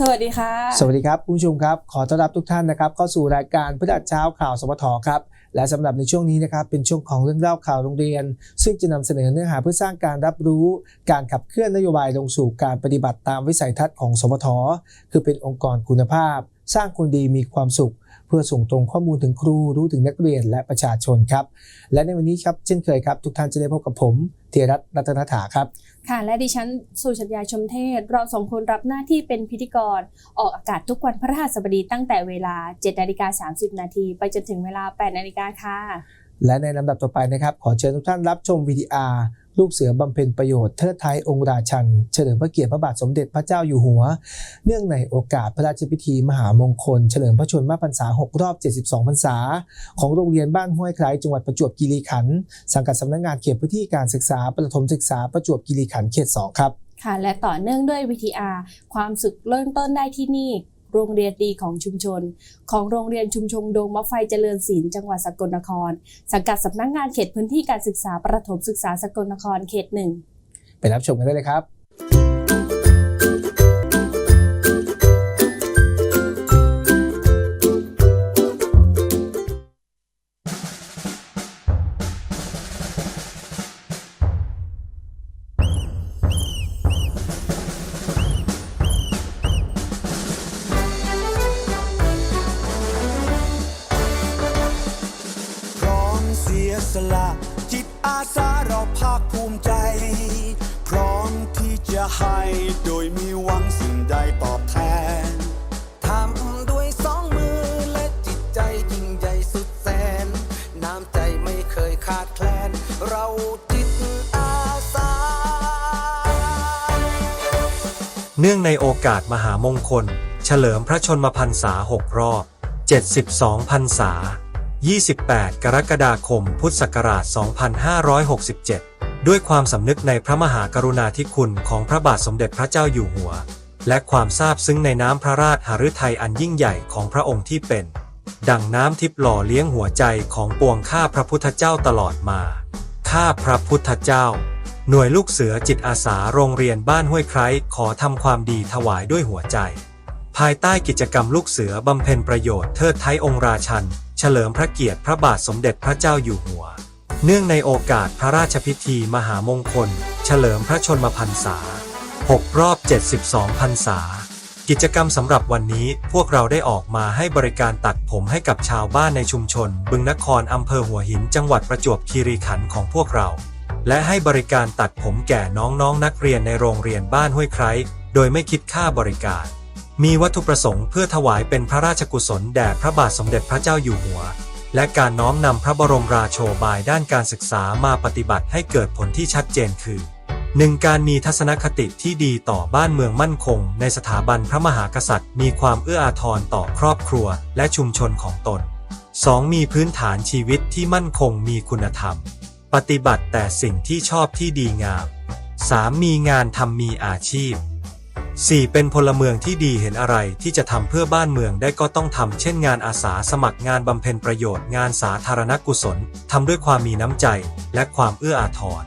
สวัสดีค่ะ สวัสดีครับคุณผู้ชมครับ ขอต้อนรับทุกท่านนะครับ เข้าสู่รายการพฤหัสเช้าข่าวสปทครับ และสำหรับในช่วงนี้นะครับ เป็นช่วงของเรื่องเล่าข่าวโรงเรียน ซึ่งจะนำเสนอเนื้อหาเพื่อสร้างการรับรู้ การขับเคลื่อนนโยบายลงสู่การปฏิบัติตามวิสัยทัศน์ของสปทคือเป็นองค์กรคุณภาพ สร้างคนดีมีความสุข เพื่อส่งตรงข้อมูลถึงครูรู้ถึงนักเรียนและประชาชนครับ และในวันนี้ครับเช่นเคยครับ ทุกท่านจะได้พบกับผม เทียรัตน์รัตนถาครับ ค่ะ และดิฉันสุชัญญาชมเทศ เราสองคนรับหน้าที่เป็นพิธีกร ออกอากาศทุกวันพฤหัสบดีตั้งแต่เวลา7นาฬิกา30 นาทีไปจนถึงเวลา8นาฬิกาค่ะ และในลำดับต่อไปนะครับ ขอเชิญทุกท่านรับชมวิดีอาร์ ลูกเสือบำเพ็ญประโยชน์เทิดไทยองค์ราชัน เฉลิมพระเกียรติพระบาทสมเด็จพระเจ้าอยู่หัว เนื่องในโอกาสพระราชพิธีมหามงคล เฉลิมพระชนมพรรษา 6 รอบ 72 พรรษา ของโรงเรียนบ้านห้วยไคร้จังหวัดประจวบคีรีขันธ์สังกัดสำนักงานเขตพื้นที่การศึกษาประถมศึกษาประจวบคีรีขันธ์เขต 2 ครับ ค่ะ และต่อเนื่องด้วย VTR ความสุขเริ่มต้นได้ที่นี่ โรงเรียนดีของชุมชน ของโรงเรียนชุมชนดงมะไฟเจริญศิลป์จังหวัดสกลนคร สังกัดสำนักงานเขตพื้นที่การศึกษาประถมศึกษาสกลนครเขตหนึ่งไปรับชมกันได้เลยครับ ให้โดยมีหวังสิ่งใดตอบแทน ทำด้วยสองมือและจิตใจยิ่งใหญ่สุดแสน น้ำใจไม่เคยขาดแคลน เราจิตอาสา เนื่องในโอกาสมหามงคล เฉลิมพระชนมพรรษา 6 รอบ 72 พรรษา 28 กรกฎาคม พุทธศักราช 2567 ด้วยความสำนึกในพระมหากรุณาธิคุณของพระบาทสมเด็จพระเจ้าอยู่หัว และความซาบซึ้งในน้ำพระราชหฤทัยอันยิ่งใหญ่ของพระองค์ที่เป็น ดังน้ำทิพย์หล่อเลี้ยงหัวใจของปวงข้าพระพุทธเจ้าตลอดมาข้าพระพุทธเจ้า หน่วยลูกเสือจิตอาสาโรงเรียนบ้านห้วยไคร้ขอทำความดีถวายด้วยหัวใจ ภายใต้กิจกรรมลูกเสือบำเพ็ญประโยชน์เทิดไทยองค์ราชัน เฉลิมพระเกียรติพระบาทสมเด็จพระเจ้าอยู่หัว เนื่องในโอกาสพระราชพิธีมหามงคล เฉลิมพระชนมพรรษา 6 รอบ 72 พรรษา กิจกรรมสำหรับวันนี้พวกเราได้ออกมาให้บริการตัดผมให้กับชาวบ้านในชุมชน บึงนครอำเภอหัวหินจังหวัดประจวบคีรีขันธ์ของพวกเรา และให้บริการตัดผมแก่น้องๆนนักเรียนในโรงเรียนบ้านห้วยไคร้โดยไม่คิดค่าบริการ มีวัตถุประสงค์เพื่อถวายเป็นพระราชกุศลแด่พระบาทสมเด็จพระเจ้าอยู่หัว และการน้อมนำพระบรมราโชบายด้านการศึกษามาปฏิบัติให้เกิดผลที่ชัดเจนคือ 1. การมีทัศนคติที่ดีต่อบ้านเมืองมั่นคง ในสถาบันพระมหากษัตริย์ มีความเอื้ออาทรต่อครอบครัว และชุมชนของตน 2. มีพื้นฐานชีวิตที่มั่นคงมีคุณธรรม ปฏิบัติแต่สิ่งที่ชอบที่ดีงาม 3. มีงานทำมีอาชีพ 4. เป็นพลเมืองที่ดีเห็นอะไรที่จะทำเพื่อบ้านเมืองได้ก็ต้องทำเช่นงานอาสาสมัครงานบำเพ็ญประโยชน์ งานสาธารณกุศลทำด้วยความมีน้ำใจ และความเอื้ออาทร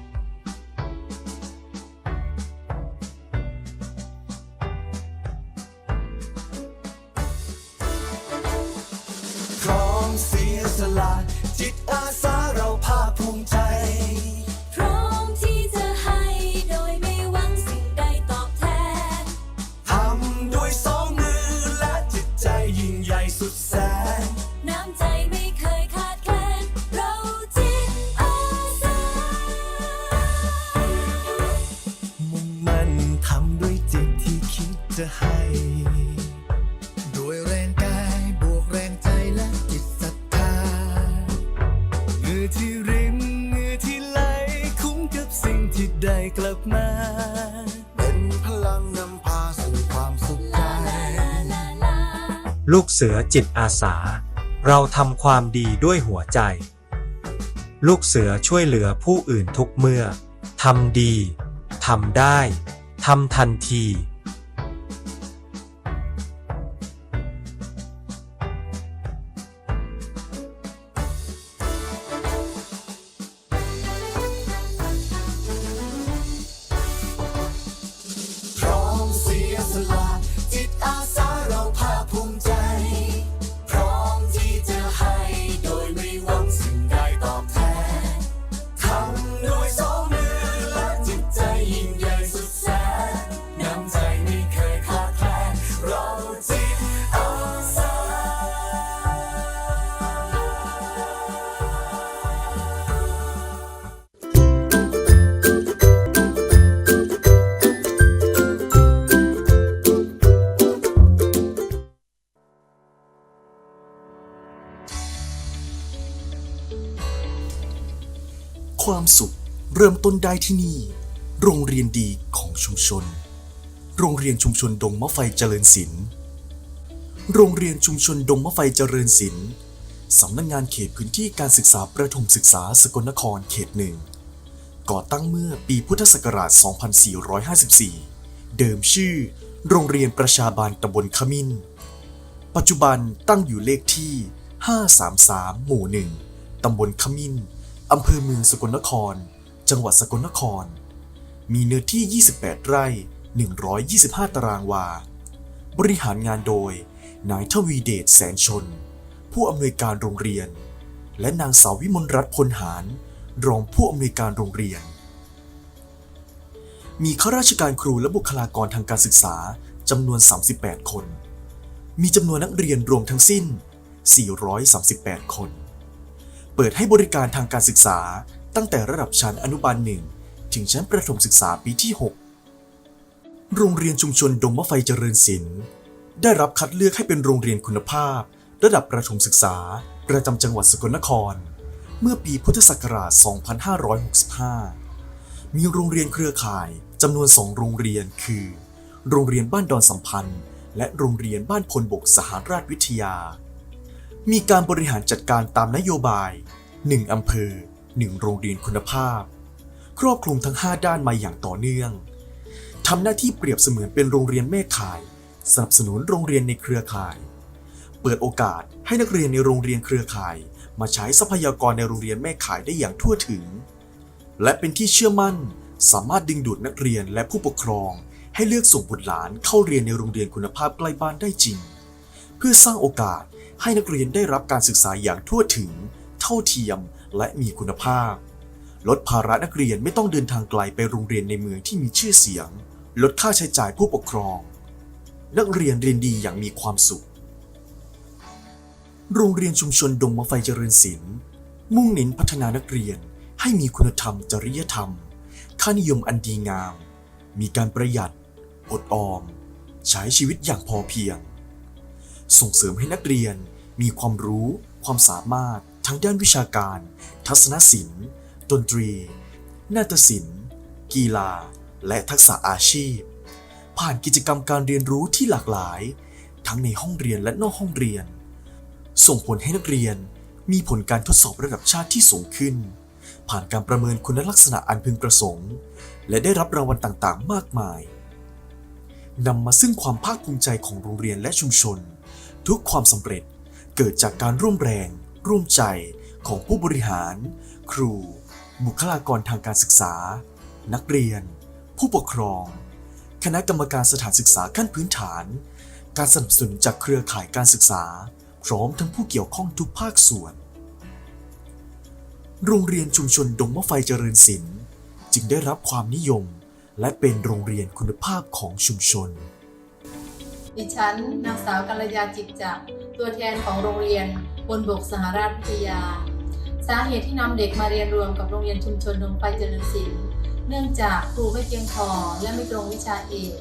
กลับมา เป็นพลังนำพาสู่ความสุขใจลูกเสือจิตอาสา เราทำความดีด้วยหัวใจ ลูกเสือช่วยเหลือผู้อื่นทุกเมื่อทำดีทำได้ทำทันที สุข เริ่มต้นได้ที่นี่ โรงเรียนดีของชุมชน โรงเรียนชุมชนดงมะไฟเจริญศิลป์โรงเรียนชุมชนดงมะไฟเจริญศิลป์สำนักงงานเขตพื้นที่การศึกษาประถมศึกษาสกลนครเขตหนึ่งก่อตั้งเมื่อปีพุทธศักราช 2454 เดิมชื่อ โรงเรียนประชาบาลตำบลขมิ้น ปัจจุบันตั้งอยู่เลขที่ 533 หมู่หนึ่งตำบลขมิ้น อำเภอเมืองสกลนคร จังหวัดสกลนคร มีเนื้อที่ 28 ไร่ 125 ตารางวา บริหารงานโดย นายทวีเดชแสนชน ผู้อำนวยการโรงเรียน และนางสาววิมลรัตน์พลหารรองผู้อำนวยการโรงเรียน มีข้าราชการครูและบุคลากรทางการศึกษาจำนวน 38 คน มีจำนวนนักเรียนรวมทั้งสิ้น 438 คน เปิดให้บริการทางการศึกษา ตั้งแต่ระดับชั้นอนุบาลหนึ่งถึงชั้นประถมศึกษาปีที่ 6 โรงเรียนชุมชนดงมะไฟเจริญศิลป์ได้รับคัดเลือกให้เป็นโรงเรียนคุณภาพ ระดับประถมศึกษา ประจำจังหวัดสกลนคร เมื่อปีพุทธศักราช 2565 มีโรงเรียนเครือข่ายจำนวน 2 โรงเรียนคือ โรงเรียนบ้านดอนสัมพันธ์ และโรงเรียนบ้านพลบกสหราชวิทยา มีการบริหารจัดการตามนโยบาย 1 อำเภอ 1 โรงเรียนคุณภาพ ครอบคลุมทั้ง 5 ด้านมาอย่างต่อเนื่องทำหน้าที่เปรียบเสมือนเป็นโรงเรียนแม่ข่าย สนับสนุนโรงเรียนในเครือข่าย เปิดโอกาสให้นักเรียนในโรงเรียนเครือข่าย มาใช้ทรัพยากรในโรงเรียนแม่ข่ายได้อย่างทั่วถึง และเป็นที่เชื่อมั่น สามารถดึงดูดนักเรียนและผู้ปกครอง ให้เลือกส่งบุตรหลานเข้าเรียนในโรงเรียนคุณภาพใกล้บ้านได้จริง เพื่อสร้างโอกาส ให้นักเรียนได้รับการศึกษาอย่างทั่วถึง เท่าเทียม และมีคุณภาพ ลดภาระนักเรียนไม่ต้องเดินทางไกลไปโรงเรียนในเมืองที่มีชื่อเสียง ลดค่าใช้จ่ายผู้ปกครอง นักเรียนเรียนดีอย่างมีความสุข โรงเรียนชุมชนดงมะไฟเจริญศิลป์มุ่งเน้นพัฒนานักเรียนให้มีคุณธรรมจริยธรรม ค่านิยมอันดีงาม มีการประหยัด อดออม ใช้ชีวิตอย่างพอเพียง ส่งเสริมให้นักเรียนมีความรู้ ความสามารถทั้งด้านวิชาการ ทัศนศิลป์ ดนตรี นาฏศิลป์ กีฬา และทักษะอาชีพ ผ่านกิจกรรมการเรียนรู้ที่หลากหลาย ทั้งในห้องเรียนและนอกห้องเรียน ส่งผลให้นักเรียนมีผลการทดสอบระดับชาติที่สูงขึ้น ผ่านการประเมินคุณลักษณะอันพึงประสงค์ และได้รับรางวัลต่างๆ มากมายนำมาซึ่งความภาคภูมิใจของโรงเรียนและชุมชน ทุกความสำเร็จเกิดจากการร่วมแรง ร่วมใจของผู้บริหาร ครู บุคลากรทางการศึกษา นักเรียน ผู้ปกครอง คณะกรรมการสถานศึกษาขั้นพื้นฐาน การสนับสนุนจากเครือข่ายการศึกษา พร้อมทั้งผู้เกี่ยวข้องทุกภาคส่วน โรงเรียนชุมชนดงมะไฟเจริญศิลป์จึงได้รับความนิยม และเป็นโรงเรียนคุณภาพของชุมชน ดิฉัน นางสาวกัลยาจิตจักตัวแทนของโรงเรียนบนบกสหราชวิทยา สาเหตุที่นำเด็กมาเรียนรวมกับโรงเรียนชุมชนดงไฟเจริญศิลป์เนื่องจากครูไม่เพียงพอและไม่ตรงวิชาเอก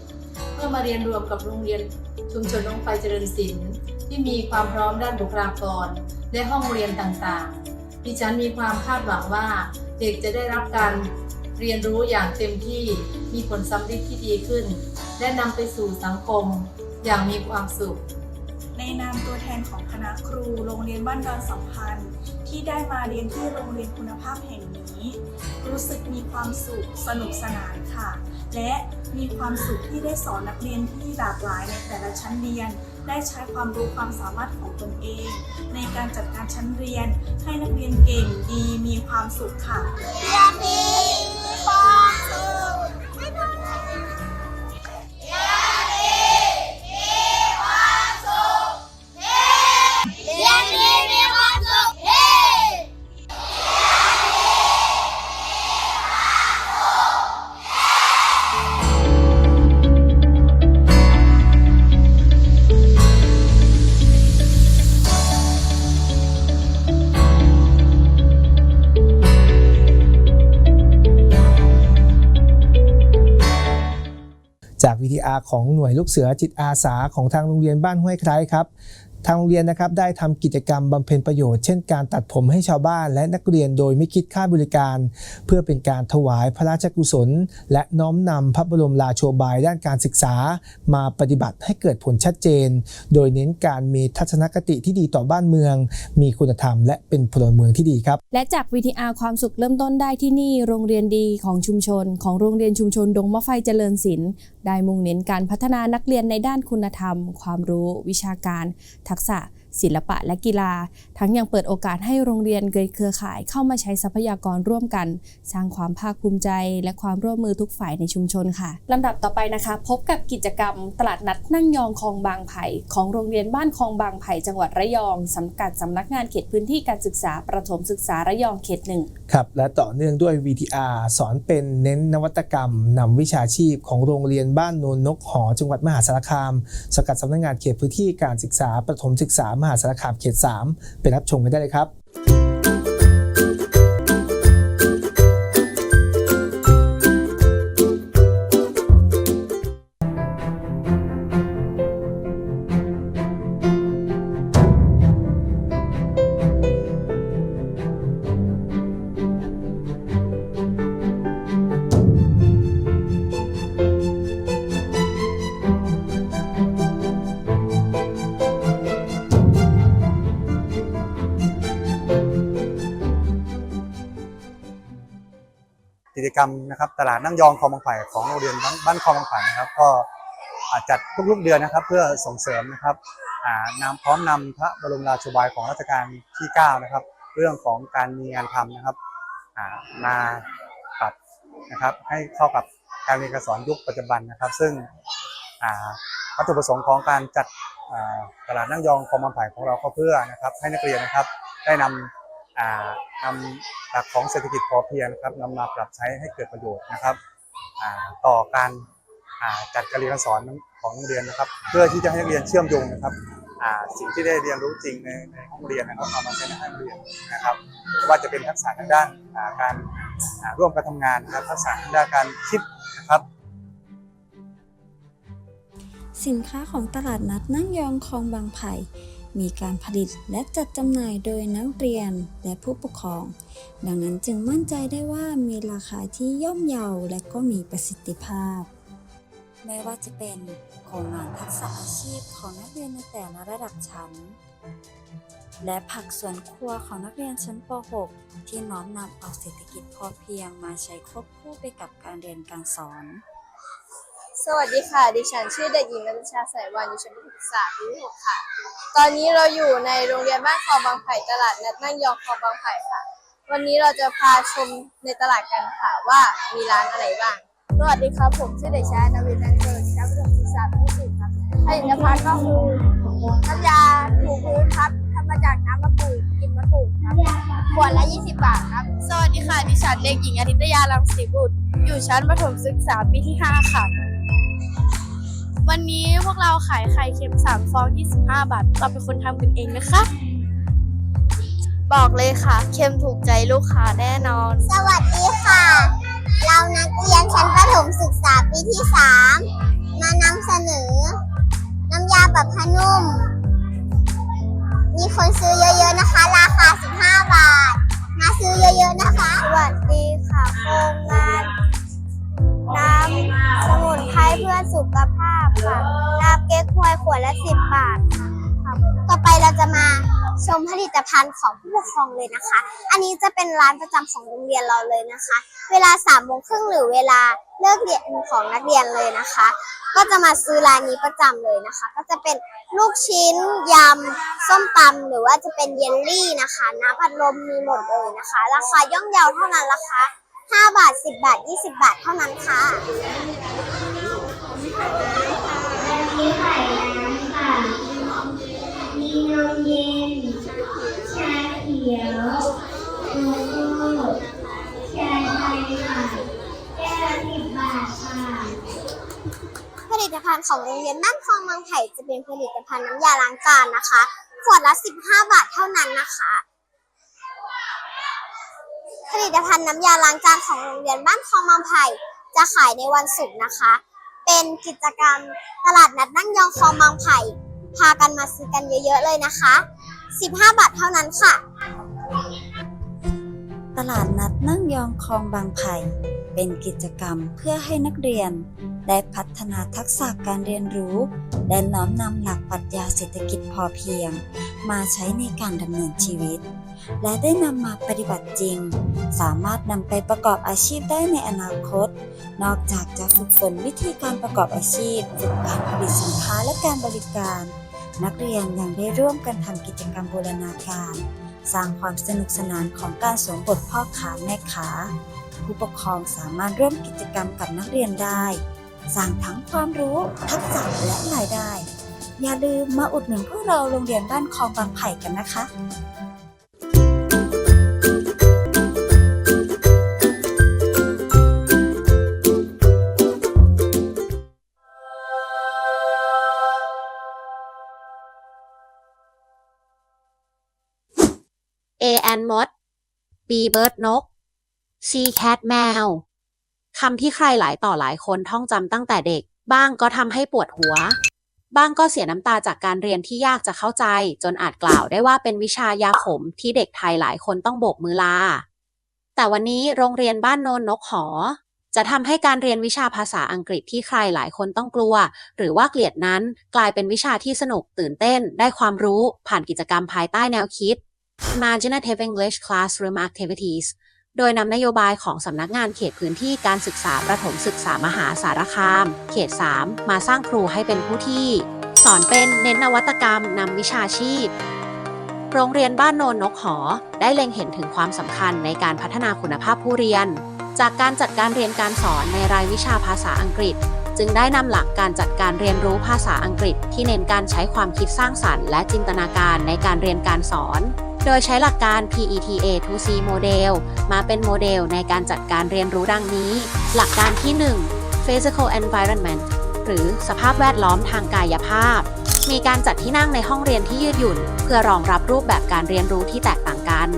เมื่อมาเรียนรวมกับโรงเรียนชุมชนดงไฟเจริญศิลป์ที่มีความพร้อมด้านบุคลากร และห้องเรียนต่างๆ ดิฉันมีความคาดหวังว่าเด็กจะได้รับการเรียนรู้อย่างเต็มที่มีผลสำเร็จที่ดีขึ้น และนำไปสู่สังคม อย่างมีความสุข ในนามตัวแทนของคณะครูโรงเรียนบ้านดอนสัมพันธ์ ที่ได้มาเรียนที่โรงเรียนคุณภาพแห่งนี้ รู้สึกมีความสุขสนุกสนานค่ะ และมีความสุขที่ได้สอนนักเรียนที่หลากหลายในแต่ละชั้นเรียน ได้ใช้ความรู้ความสามารถของตนเอง ในการจัดการชั้นเรียนให้นักเรียนเก่งดีมีความสุขค่ะ ของหน่วยลูกเสือจิตอาสาของทางโรงเรียนบ้านห้วยไคร้ครับ ทางโรงเรียนนะครับได้ทำกิจกรรมบำเพ็ญประโยชน์เช่นการตัดผมให้ชาวบ้านและนักเรียนโดยไม่คิดค่าบริการ เพื่อเป็นการถวายพระราชกุศล และน้อมนำพระบรมราโชบายด้านการศึกษา มาปฏิบัติให้เกิดผลชัดเจน โดยเน้นการมีทัศนคติที่ดีต่อบ้านเมือง มีคุณธรรม และเป็นพลเมืองที่ดีครับ และจาก VTR ความสุขเริ่มต้นได้ที่นี่โรงเรียนดีของชุมชน ของโรงเรียนชุมชนดงมะไฟเจริญศิลป์ได้มุ่งเน้นการพัฒนานักเรียนในด้านคุณธรรม ความรู้ วิชาการทักษะ ศิลปะและกีฬา ทั้งยังเปิดโอกาสให้โรงเรียนเครือข่ายเข้ามาใช้ทรัพยากรร่วมกัน สร้างความภาคภูมิใจ และความร่วมมือทุกฝ่ายในชุมชนค่ะลำดับต่อไปนะคะ พบกับกิจกรรม ตลาดนัดนั่งยองคลองบางไผ่ของโรงเรียนบ้านคลองบางไผ่จังหวัดระยองสังกัดสำนักงานเขตพื้นที่การศึกษาประถมศึกษาระยองเขตหนึ่งครับและต่อเนื่องด้วย VTR สอนเป็นเน้นนวัตกรรมนำวิชาชีพของโรงเรียนบ้านโนนนกหอจังหวัดมหาสารคามสกัดสำนักงานเขตพื้นที่การศึกษาประถมศึกษามหาสารคามเขต 3 ไปรับชมกันได้เลยครับ กรรมนะครับตลาดนั่งยองคลองบางไผ่ของโรงเรียนบ้านคลองบางไผ่นะครับ ก็จัดทุกๆเดือนนะครับ เพื่อส่งเสริมนะครับนำพร้อมนำพระบรมราชบายของรัชกาลที่9นะครับ เรื่องของการมีงานทำนะครับมาปรับนะครับ ให้เข้ากับการเรียนการสอนยุคปัจจุบันนะครับ ซึ่งวัตถุประสงค์ของการจัดตลาดนั่งยองคลองบางไผ่ของเราก็เพื่อนะครับ ให้นักเรียนนะครับได้นำอ่า นำหลักของเศรษฐกิจพอเพียงนะครับนำมาปรับใช้ให้เกิดประโยชน์นะครับต่อการจัดการเรียนการสอนของโรงเรียนนะครับ เพื่อที่จะให้นักเรียนเชื่อมโยงนะครับสิ่งที่ได้เรียนรู้จริงในในห้องเรียนนะครับเอามาใช้ในห้องเรียนนะครับไม่ว่าจะเป็นทักษะทางด้านการร่วมกันทำงานนะครับทักษะทางด้านการคิดนะครับ สินค้าของตลาดนัดนั่งยองคลองบางไผ่ มีการผลิตและจัดจำหน่ายโดยนักเรียนและผู้ปกครอง ดังนั้นจึงมั่นใจได้ว่ามีราคาที่ย่อมเยาและก็มีประสิทธิภาพ ไม่ว่าจะเป็นโครงงานทักษะอาชีพของนักเรียนในแต่ละระดับชั้น และผักสวนครัวของนักเรียนชั้นป .6 ที่น้อมนำเอาเศรษฐกิจพอเพียงมาใช้ควบคู่ไปกับการเรียนการสอน สวัสดีค่ะ ดิฉันชื่อเด็กหญิงนันชาสายวันอยู่ชั้นประถมศึกษาปีที่หกค่ะ ตอนนี้เราอยู่ในโรงเรียนบ้านคลองบางไผ่ตลาดนัดนั่งยองคลองบางไผ่ค่ะ วันนี้เราจะพาชมในตลาดกันค่ะว่ามีร้านอะไรบ้าง สวัสดีครับผมชื่อเด็กชายนวินนันเกิดชั้นประถมศึกษาปีที่สิบครับผลิตภัณฑ์ก็คือน้ำยาถูพื้นครับทำมาจากน้ำมะกรูดกลิ่นมะกรูดครับขวดละ 20 บาทครับ สวัสดีค่ะ ดิฉันเด็กหญิงอาทิตยาลังสีบุตร อยู่ชั้นประถมศึกษาปีที่ 5 ค่ะ วันนี้พวกเราขายไข่เค็ม3ฟอง 25 บาท เราเป็นคนทำกันเองนะคะ บอกเลยค่ะ เค็มถูกใจลูกค้าแน่นอน สวัสดีค่ะ เรานักเรียนชั้นประถมศึกษาปีที่ 3 มานำเสนอ น้ำยาปรับผ้านุ่ม มีคนซื้อเยอะๆนะคะ ราคา 15 บาท ชมผลิตภัณฑ์ของผู้ปกครองเลยนะคะ อันนี้จะเป็นร้านประจำของโรงเรียนเราเลยนะคะ เวลา3ามโมงครึ่งหรือเวลาเลิกเรียนของนักเรียนเลยนะคะ ก็จะมาซื้อร้านนี้ประจำเลยนะคะ ก็จะเป็นลูกชิ้นยำส้มตำหรือว่าจะเป็นเยลลี่นะคะ น้ำอัดลมมีหมดเลยนะคะ ราคาย่อมเยาเท่านั้นราคา5บาท 10 บาท 20 บาทเท่านั้นค่ะมีไข่น้ำ ลิตภัณฑ์ของโรงเรียนบ้านคลองบางไผ่จะเป็นผลิตภัณฑ์น้ำยาล้างจานนะคะ ขวดละ 15 บาทเท่านั้นนะคะ ผลิตภัณฑ์น้ำยาล้างจานของโรงเรียนบ้านคลองบางไผ่จะขายในวันศุกร์นะคะ เป็นกิจกรรมตลาดนัดนั่งยองคลองบางไผ่พากันมาซื้อกันเยอะๆเลยนะคะ 15 บาทเท่านั้นค่ะ ตลาดนัดนั่งยองคลองบางไผ่ เป็นกิจกรรมเพื่อให้นักเรียน ได้พัฒนาทักษะการเรียนรู้ และน้อมนำหลักปรัชญาเศรษฐกิจพอเพียง มาใช้ในการดำเนินชีวิต และได้นำมาปฏิบัติจริง สามารถนำไปประกอบอาชีพได้ในอนาคต นอกจากจะฝึกฝนวิธีการประกอบอาชีพฝึกการผลิตสินค้าและการบริการ นักเรียนยังได้ร่วมกันทำกิจกรรมบูรณาการ สร้างความสนุกสนานของการสวมบทพ่อขาแม่ขา ผู้ปกครองสามารถร่วมกิจกรรมกับนักเรียนได้ สร้างทั้งความรู้ ทักษะและรายได้ อย่าลืมมาอุดหนุนพวกเราโรงเรียนบ้านคลองบางไผ่กันนะคะ A แอนมด B เบิร์ดนก C แคทแมวคำที่ใครหลายต่อหลายคนท่องจำตั้งแต่เด็ก บ้างก็ทำให้ปวดหัว บ้างก็เสียน้ำตาจากการเรียนที่ยากจะเข้าใจ จนอาจกล่าวได้ว่าเป็นวิชายาขมที่เด็กไทยหลายคนต้องโบกมือลา แต่วันนี้โรงเรียนบ้านโนนนกหอ จะทำให้การเรียนวิชาภาษาอังกฤษที่ใครหลายคนต้องกลัว หรือว่าเกลียดนั้นกลายเป็นวิชาที่สนุกตื่นเต้น ได้ความรู้ ผ่านกิจกรรมภายใต้แนวคิด Imaginative English Classroom Activities โดยนำนโยบายของสำนักงานเขตพื้นที่การศึกษาประถมศึกษามหาสารคาม เขต 3 มาสร้างครูให้เป็นผู้ที่ สอนเป็นเน้นนวัตกรรมนำวิชาชีพ โรงเรียนบ้านโนนนกหอ ได้เล็งเห็นถึงความสำคัญในการพัฒนาคุณภาพผู้เรียน จากการจัดการเรียนการสอนในรายวิชาภาษาอังกฤษ จึงได้นำหลักการจัดการเรียนรู้ภาษาอังกฤษ ที่เน้นการใช้ความคิดสร้างสรรค์และจินตนาการในการเรียนการสอน โดยใช้หลักการ PETA 2C โมเดลมาเป็นโมเดลในการจัดการเรียนรู้ดังนี้ หลักการที่ 1 Physical Environment หรือสภาพแวดล้อมทางกายภาพ มีการจัดที่นั่งในห้องเรียนที่ยืดหยุ่น เพื่อรองรับรูปแบบการเรียนรู้ที่แตกต่างกัน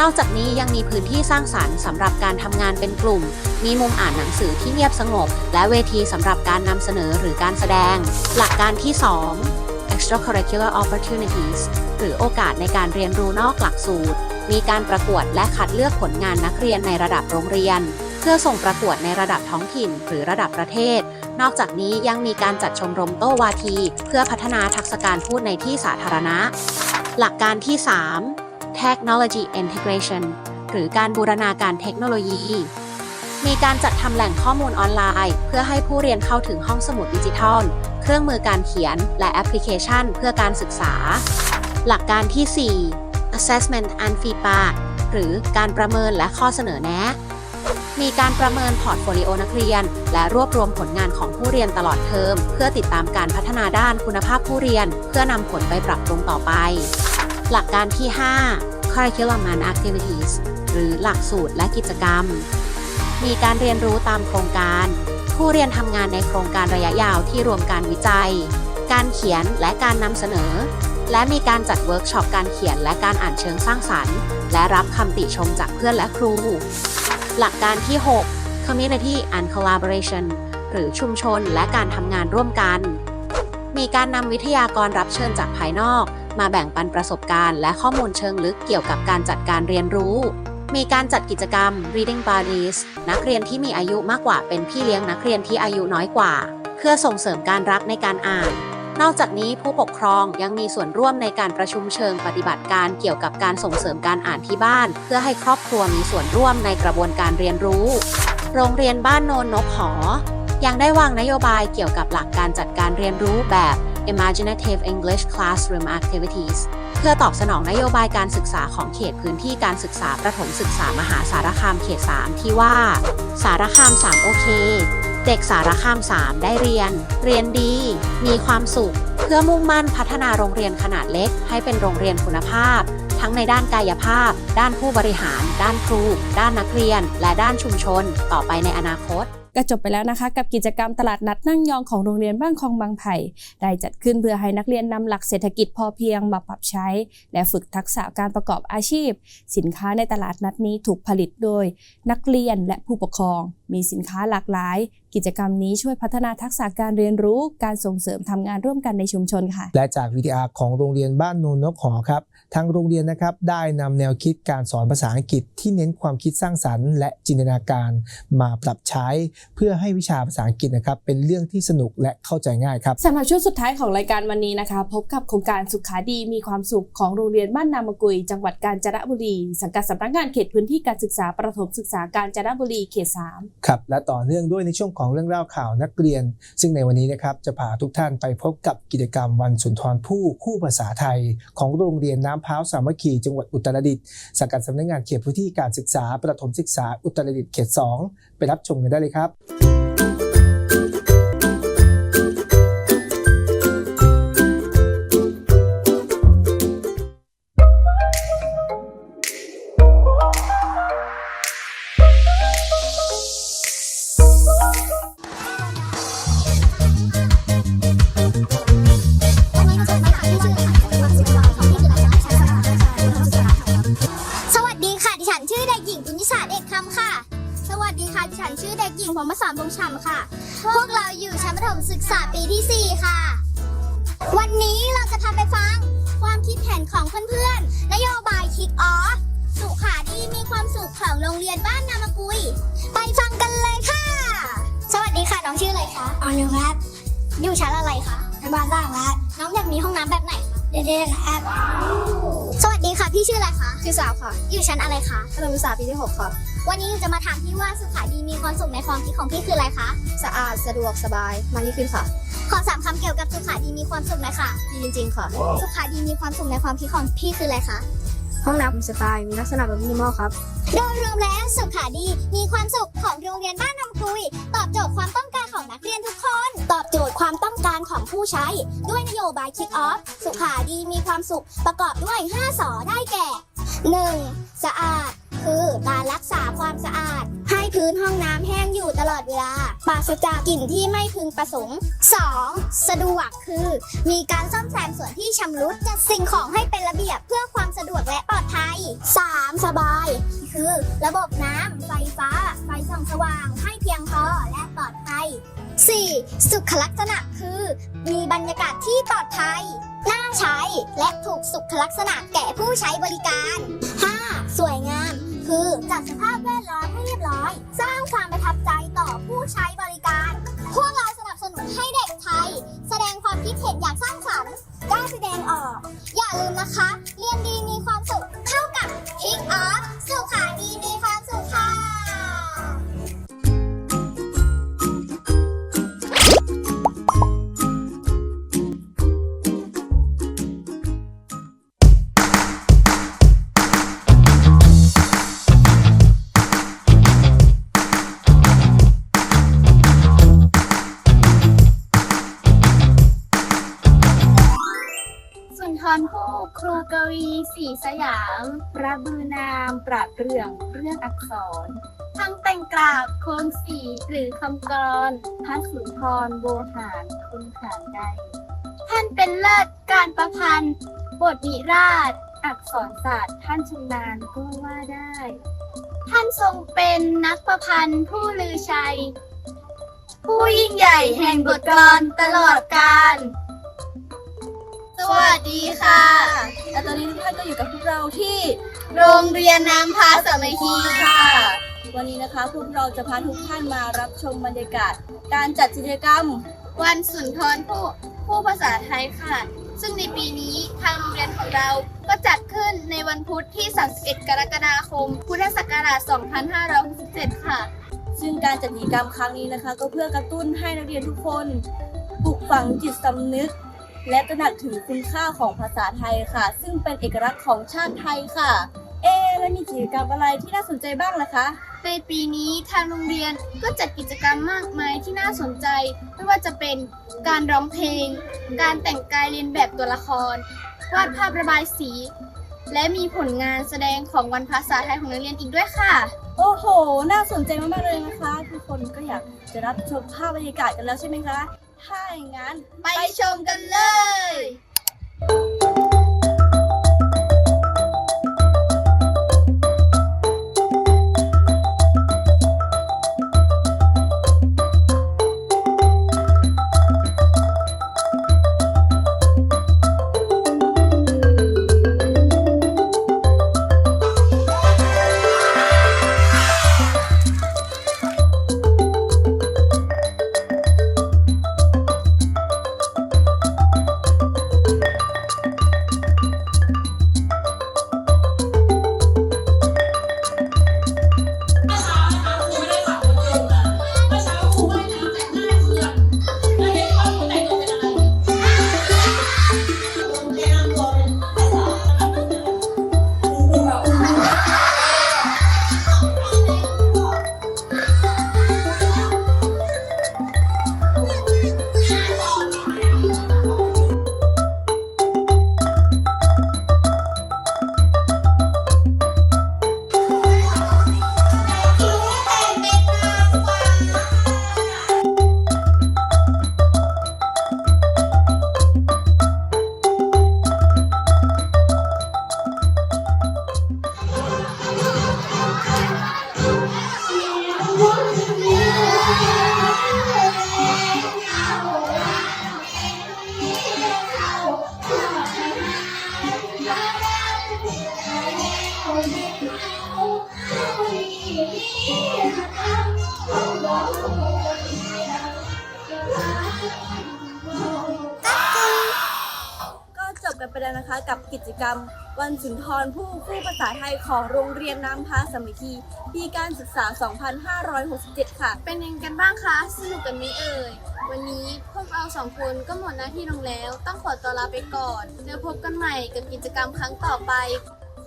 นอกจากนี้ยังมีพื้นที่สร้างสรรค์สำหรับการทำงานเป็นกลุ่ม มีมุมอ่านหนังสือที่เงียบสงบ และเวทีสำหรับการนำเสนอหรือการแสดง หลักการที่ 2 extracurricular opportunities หรือโอกาสในการเรียนรู้นอกหลักสูตร มีการประกวดและคัดเลือกผลงานนักเรียนในระดับโรงเรียน เพื่อส่งประกวดในระดับท้องถิ่นหรือระดับประเทศ นอกจากนี้ยังมีการจัดชมรมโต้วาที เพื่อพัฒนาทักษะการพูดในที่สาธารณะ หลักการที่ 3 Technology Integration หรือการบูรณาการเทคโนโลยีมีการจัดทำแหล่งข้อมูลออนไลน์ เพื่อให้ผู้เรียนเข้าถึงห้องสมุดดิจิทัล เครื่องมือการเขียน และแอปพลิเคชันเพื่อการศึกษา หลักการที่ 4 Assessment and Feedback หรือการประเมินและข้อเสนอแนะ มีการประเมินพอร์ตโฟลิโอนักเรียน และรวบรวมผลงานของผู้เรียนตลอดเทอม เพื่อติดตามการพัฒนาด้านคุณภาพผู้เรียน เพื่อนำผลไปปรับปรุงต่อไป หลักการที่ 5 Curriculum and Activities หรือหลักสูตรและกิจกรรม มีการเรียนรู้ตามโครงการ ผู้เรียนทำงานในโครงการระยะยาวที่รวมการวิจัย การเขียนและการนำเสนอ และมีการจัดเวิร์กช็อปการเขียนและการอ่านเชิงสร้างสรรค์ และรับคำติชมจากเพื่อนและครู หลักการที่ 6 Community and Collaboration หรือชุมชนและการทำงานร่วมกัน มีการนำวิทยากรรับเชิญจากภายนอก มาแบ่งปันประสบการณ์ และข้อมูลเชิงลึกเกี่ยวกับการจัดการเรียนรู้ มีการจัดกิจกรรม Reading Buddies นักเรียนที่มีอายุมากกว่าเป็นพี่เลี้ยงนักเรียนที่อายุน้อยกว่า เพื่อส่งเสริมการรักในการอ่าน นอกจากนี้ผู้ปกครองยังมีส่วนร่วมในการประชุมเชิงปฏิบัติการเกี่ยวกับการส่งเสริมการอ่านที่บ้าน เพื่อให้ครอบครัวมีส่วนร่วมในกระบวนการเรียนรู้ โรงเรียนบ้านโนนนกหอ ยังได้วางนโยบายเกี่ยวกับหลักการจัดการเรียนรู้แบบ Imaginative English Classroom Activities เพื่อตอบสนองนโยบายการศึกษาของเขตพื้นที่การศึกษาประถมศึกษามหาสารคามเขต 3 ที่ว่า สารคาม 3 โอเค เด็กสารคาม 3 ได้เรียน เรียนดี มีความสุข เพื่อมุ่งมั่นพัฒนาโรงเรียนขนาดเล็ก ให้เป็นโรงเรียนคุณภาพ ทั้งในด้านกายภาพ ด้านผู้บริหาร ด้านครู ด้านนักเรียน และด้านชุมชน ต่อไปในอนาคต ก็จบไปแล้วนะคะกับกิจกรรมตลาดนัดนั่งยองของโรงเรียนบ้านคลองบางไผ่ได้จัดขึ้นเพื่อให้นักเรียนนำหลักเศรษฐกิจพอเพียงมาปรับใช้ และฝึกทักษะการประกอบอาชีพ สินค้าในตลาดนัดนี้ถูกผลิตโดย นักเรียนและผู้ปกครอง มีสินค้าหลากหลาย กิจกรรมนี้ช่วยพัฒนาทักษะการเรียนรู้ การส่งเสริมทำงานร่วมกันในชุมชนค่ะ และจากวิทยาของโรงเรียนบ้านโนนนกหอครับ ทางโรงเรียนนะครับได้นำแนวคิดการสอนภาษาอังกฤษที่เน้นความคิดสร้างสรรค์ และจินตนาการมาปรับใช้ เพื่อให้วิชาภาษาอังกฤษนะครับเป็นเรื่องที่สนุกและเข้าใจง่ายครับสำหรับช่วงสุดท้ายของรายการวันนี้นะคะ พบกับโครงการสุขาดีมีความสุขของโรงเรียนบ้านนามกุย จังหวัดกาญจนบุรี สังกัดสำนักงานเขตพื้นที่การศึกษาประถมศึกษากาญจนบุรีเขต3ครับและต่อเนื่องด้วยในช่วงของเรื่องเล่าข่าวนักเรียน ซึ่งในวันนี้นะครับจะพาทุกท่านไปพบกับกิจกรรมวันสุนทรภู่คู่ภาษาไทย ของโรงเรียนน้ำพร้าวสามัคคีจังหวัดอุตรดิตถ์สังกัดสำนักงานเขตพื้นที่การศึกษาประถมศึกษาอุตรดิตถ์เขต 2 ไปรับชมกันได้เลยครับ ฉันชื่อเด็กหญิงปุญญศาสตร์เอกคำค่ะ สวัสดีค่ะ ดิฉันชื่อเด็กหญิงพรหมสารวงศ์ฉ่ำค่ะ พวกเราอยู่ชั้นประถมศึกษาปีที่ 4 ค่ะ วันนี้เราจะพาไปฟัง ความคิดเห็นของเพื่อนๆ นโยบายคิกออฟสุขาดีมีความสุขของโรงเรียนบ้านนามกุย ไปฟังกันเลยค่ะ สวัสดีค่ะ น้องชื่ออะไรคะออนุครับอยู่ชั้นอะไรคะบ้านล่างครับน้องอยากมีห้องน้ำแบบไหนคะเด็กๆครับ สวัสดีค่ะพี่ชื่ออะไรคะชื่อสาวค่ะอยู่ชั้นอะไรคะประถมศึกษาปีที่ 6 ค่ะ วันนี้จะมาถามพี่ว่าสุขาดีมีความสุขในความคิดของพี่คืออะไรคะสะอาดสะดวกสบายมาที่ขึ้นค่ะ ขอสามคำเกี่ยวกับสุขาดีมีความสุขหน่อยค่ะ ดีจริงๆค่ะ สุขาดีมีความสุขในความคิดของพี่คืออะไรคะ ห้องน้ำสไตล์มีลักษณะแบบมินิมอลครับ โดยรวมแล้วสุขาดีมีความสุขของโรงเรียนบ้านนำคุย ตอบโจทย์ความต้องการของนักเรียนทุกคน ตอบโจทย์ความต้องการของผู้ใช้ ด้วยนโยบายคิกออฟสุขาดีมีความสุขประกอบด้วย 5สอได้แก่ 1. สะอาด คือการรักษาความสะอาด ให้พื้นห้องน้ำแห้งอยู่ตลอดเวลาปราศจากกลิ่นที่ไม่พึงประสงค์ 2. สะดวกคือ มีการซ่อมแซมส่วนที่ชำรุดจัดสิ่งของให้เป็นระเบียบเพื่อความสะดวกและปลอดภัย 3. สบาย คือ ระบบน้ำไฟฟ้า ไฟส่องสว่างให้เพียงพอและปลอดภัย 4. สุขลักษณะคือ มีบรรยากาศที่ปลอดภัย น่าใช้และถูกสุขลักษณะแก่ผู้ใช้บริการ 5. สวยงาม คือจัดสภาพแวดล้อมให้เรียบร้อย สร้างความประทับใจต่อผู้ใช้บริการ พวกเราสนับสนุนให้เด็กไทย แสดงความคิดเห็นอย่างสร้างสรรค์กล้าแสดงออก อย่าลืมนะคะ เรียนดีมีความสุขเท่ากับพิกออฟสุขาดีมีความสุขค่ะ เรื่องเรื่องอักษรทั้งแต่งกราบโคนสีหรือคำกรอนพระสุนทรโวหารคุณหารใดท่านเป็นเลิศการประพันธ์บทนิราชอักษรศาสตร์ท่านชำนาญก็ว่าได้ ท่านทรงเป็นนักประพันธ์ผู้ลือชัย ผู้ยิ่งใหญ่แห่งบทกลอนตลอดกาล สวัสดีค่ะและตอนนี้ทุกท่านก็อยู่กับพวกเราที่โรงเรียนน้ำพาสามัคคีค่ะ วันนี้นะคะพวกเราจะพาทุกท่านมารับชมบรรยากาศ การจัดกิจกรรม วันสุนทรภู่ผู้ภาษาไทยค่ะ ซึ่งในปีนี้ทางโรงเรียนของเราก็จัดขึ้นในวันพุธที่ 31 กรกฎาคม พุทธศักราช 2567 ค่ะ ซึ่งการจัดกิจกรรมครั้งนี้นะคะ ก็เพื่อกระตุ้นให้นักเรียนทุกคนปลูกฝังจิตสำนึก และตระหนักถึงคุณค่าของภาษาไทยค่ะ ซึ่งเป็นเอกลักษณ์ของชาติไทยค่ะ เอะแล้วมีกิจกรรมอะไรที่น่าสนใจบ้างล่ะคะ ในปีนี้ทางโรงเรียนก็จัดกิจกรรมมากมายที่น่าสนใจ ไม่ว่าจะเป็นการร้องเพลง การแต่งกายเรียนแบบตัวละคร วาดภาพระบายสี และมีผลงานแสดงของวันภาษาไทยของนักเรียนอีกด้วยค่ะ โอ้โห น่าสนใจมากๆเลยนะคะ ทุกคนก็อยากจะรับชมภาพบรรยากาศกันแล้วใช่ไหมคะ ถ้าอย่างนั้น ไปชมกันเลย วันสุนทรผู้คู่ภาษาไทยของโรงเรียนน้ำพาสามัคคีปีการศึกษา 2567 ค่ะ เป็นยังไงกันบ้างคะ สนุกกันไหมเอ่ย วันนี้พวกเราสองคนก็หมดหน้าที่ลงแล้ว ต้องขอตัวลาไปก่อนแล้วพบกันใหม่กับกิจกรรมครั้งต่อไป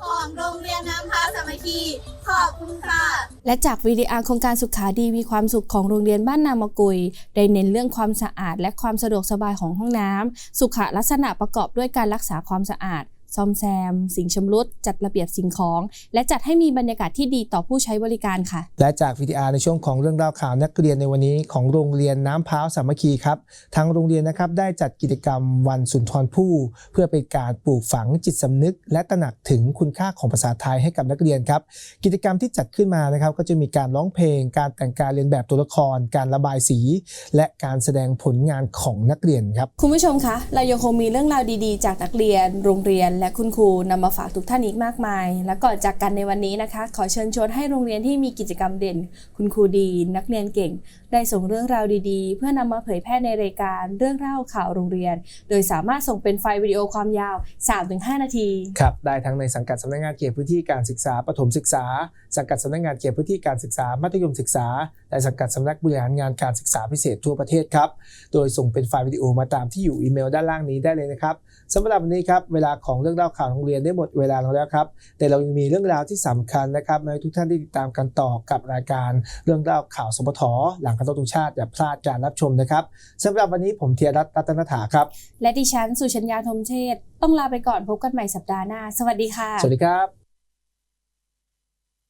ของโรงเรียนน้ำพาสามัคคีขอบคุณค่ะ และจากวีดีอาร์โครงการสุขาดีมีความสุขของโรงเรียนบ้านนามกุย ได้เน้นเรื่องความสะอาดและความสะดวกสบายของห้องน้ำสุขลักษณะประกอบด้วยการรักษาความสะอาด ซ่อมแซม สิ่งชำรุดจัดระเบียบสิ่งของ และจัดให้มีบรรยากาศที่ดีต่อผู้ใช้บริการค่ะ และจาก VTR ในช่วงของเรื่องราวข่าวนักเรียนในวันนี้ของโรงเรียนน้ำพร้าวสามัคคีครับทางโรงเรียนนะครับได้จัดกิจกรรมวันสุนทรภู่เพื่อเป็นการปลูกฝังจิตสำนึก และตระหนักถึงคุณค่าของภาษาไทยให้กับนักเรียนครับกิจกรรมที่จัดขึ้นมานะครับก็จะมีการร้องเพลง การแต่งกายเรียนแบบตัวละคร การระบายสี และการแสดงผลงานของนักเรียนครับคุณผู้ชมคะเรายังคงมีเรื่องราวดีๆ จากนักเรียนโรงเรียนและคุณครูนำมาฝากทุกท่านอีกมากมาย และก่อนจากกันในวันนี้นะคะ ขอเชิญชวนให้โรงเรียนที่มีกิจกรรมเด่น คุณครูดี นักเรียนเก่ง ได้ส่งเรื่องราวดีๆ เพื่อนำมาเผยแพร่ในรายการเรื่องเล่าข่าวโรงเรียน โดยสามารถส่งเป็นไฟล์วิดีโอความยาว 3-5 นาทีครับได้ทั้งในสังกัดสำนักงานเขตพื้นที่การศึกษาประถมศึกษา สังกัดสำนักงานเขตพื้นที่การศึกษามัธยมศึกษา และสังกัดสำนักบริหารงานการศึกษาพิเศษทั่วประเทศครับโดยส่งเป็นไฟล์วิดีโอมาตามที่อยู่อีเมลด้านล่างนี้ได้เลยนะครับ สำหรับวันนี้ครับเวลาของเรื่องเล่าข่าวโรงเรียนได้หมดเวลาลงแล้วครับ แต่เรายังมีเรื่องราวที่สำคัญนะครับมาให้ทุกท่านได้ติดตามกันต่อกับรายการเรื่องเล่าข่าวสปทหลังการตรงชาติอย่าพลาดการรับชมนะครับสำหรับวันนี้ผมเทียรัตน์รัตนถาครับ และดิฉันสุชัญญาธมเชษฐ์ต้องลาไปก่อนพบกันใหม่สัปดาห์หน้า สวัสดีค่ะ สวัสดีครับ